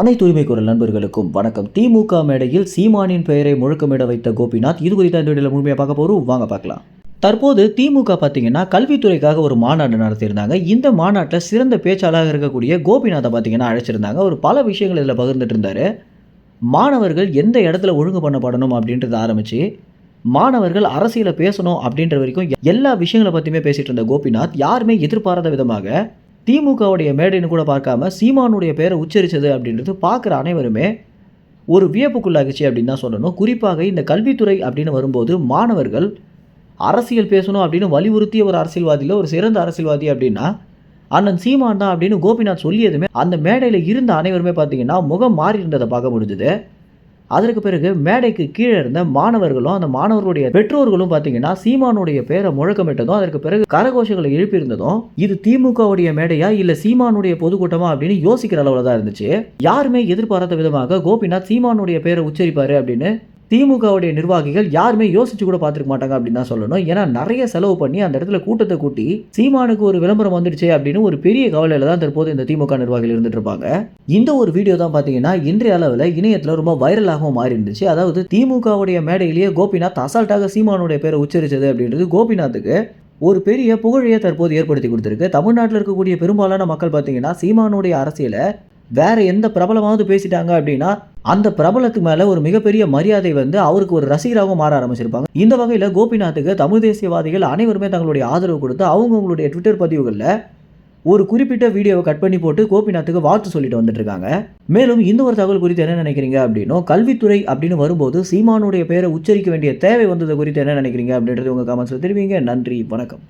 அனைத்து உரிமை குரல் நண்பர்களுக்கும் வணக்கம். திமுக மேடையில் சீமானின் பெயரை முழக்கமிட வைத்த கோபிநாத் இது குறித்த இந்த வீடியோவில் முழுமையாக பார்க்க போகிறோம் வாங்க பார்க்கலாம். தற்போது திமுக பார்த்தீங்கன்னா கல்வித்துறைக்காக ஒரு மாநாடு நடத்தியிருந்தாங்க. இந்த மாநாட்டில் சிறந்த பேச்சாளராக இருக்கக்கூடிய கோபிநாத்தை பார்த்தீங்கன்னா அழைச்சிருந்தாங்க. அவர் பல விஷயங்கள் இதில் பகிர்ந்துட்டு இருந்தார். மாணவர்கள் எந்த இடத்துல ஒழுங்கு பண்ணப்படணும் அப்படின்றத ஆரம்பித்து மாணவர்கள் அரசியலை பேசணும் அப்படின்ற வரைக்கும் எல்லா விஷயங்களை பற்றியுமே பேசிகிட்டு இருந்த கோபிநாத் யாருமே எதிர்பாராத விதமாக திமுகவுடைய மேடைன்னு கூட பார்க்காம சீமானுடைய பேரை உச்சரித்தது அப்படின்றது பார்க்குற அனைவருமே ஒரு வியப்புக்குள்ளாகிச்சு அப்படின்னு தான் சொல்லணும். குறிப்பாக இந்த கல்வித்துறை அப்படின்னு வரும்போது மாணவர்கள் அரசியல் பேசணும் அப்படின்னு வலியுறுத்திய ஒரு அரசியல்வாதியில் ஒரு சிறந்த அரசியல்வாதி அப்படின்னா அண்ணன் சீமான் தான் அப்படின்னு கோபிநாத் சொல்லியதுமே அந்த மேடையில் இருந்த அனைவருமே பார்த்தீங்கன்னா முகம் மாறி இருந்ததை பார்க்க முடிஞ்சுது. அதற்கு பிறகு மேடைக்கு கீழே இருந்த மாணவர்களும் அந்த மாணவர்களுடைய பெற்றோர்களும் பார்த்தீங்கன்னா சீமானுடைய பேரை முழக்கமிட்டதும் அதற்கு பிறகு கரகோஷங்களை எழுப்பியிருந்ததும் இது திமுகவுடைய மேடையா இல்லை சீமானுடைய பொதுக்கூட்டமா அப்படின்னு யோசிக்கிற அளவில் தான் இருந்துச்சு. யாருமே எதிர்பாராத விதமாக கோபிநாத் சீமானுடைய பேரை உச்சரிப்பாரு அப்படின்னு திமுகவுடைய நிர்வாகிகள் யாருமே யோசிச்சு கூட பார்த்துருக்க மாட்டாங்க அப்படின்னு தான் சொல்லணும். ஏன்னா நிறைய செலவு பண்ணி அந்த இடத்துல கூட்டத்தை கூட்டி சீமானுக்கு ஒரு விளம்பரம் வந்துடுச்சே அப்படின்னு ஒரு பெரிய கவலையில தான் தற்போது இந்த திமுக நிர்வாகிகள் இருந்துட்டு இருப்பாங்க. இந்த ஒரு வீடியோ தான் பார்த்தீங்கன்னா இன்றைய அளவில் இணையத்தில் ரொம்ப வைரலாகவும் மாறி இருந்துச்சு அதாவது திமுகவுடைய மேடையிலேயே கோபிநாத் அசால்ட்டாக சீமானுடைய பேரை உச்சரிச்சது அப்படின்றது கோபிநாத்துக்கு ஒரு பெரிய புகழையை தற்போது ஏற்படுத்தி கொடுத்துருக்கு. தமிழ்நாட்டில் இருக்கக்கூடிய பெரும்பாலான மக்கள் பார்த்தீங்கன்னா சீமானுடைய அரசியலை வேற எந்த பிரபலமாவது பேசிட்டாங்க அப்படின்னா அந்த பிரபலத்துக்கு மேலே ஒரு மிகப்பெரிய மரியாதை வந்து அவருக்கு ஒரு ரசிகராகவும் மாற ஆரம்பிச்சிருப்பாங்க. இந்த வகையில் கோபிநாத்துக்கு தமிழ் தேசியவாதிகள் அனைவருமே தங்களுடைய ஆதரவு கொடுத்து அவங்கவுங்களுடைய ட்விட்டர் பதிவுகளில் ஒரு குறிப்பிட்ட வீடியோவை கட் பண்ணி போட்டு கோபிநாத்துக்கு வாழ்த்து சொல்லிட்டு வந்துட்டு இருக்காங்க. மேலும் இந்த ஒரு தகவல் குறித்து என்ன நினைக்கிறீங்க அப்படின்னும் கல்வித்துறை அப்படின்னு வரும்போது சீமானுடைய பெயரை உச்சரிக்க வேண்டிய தேவை வந்தது குறித்து என்ன நினைக்கிறீங்க அப்படின்றது உங்கள் கமெண்ட்ஸில் தெரிவிங்க. நன்றி வணக்கம்.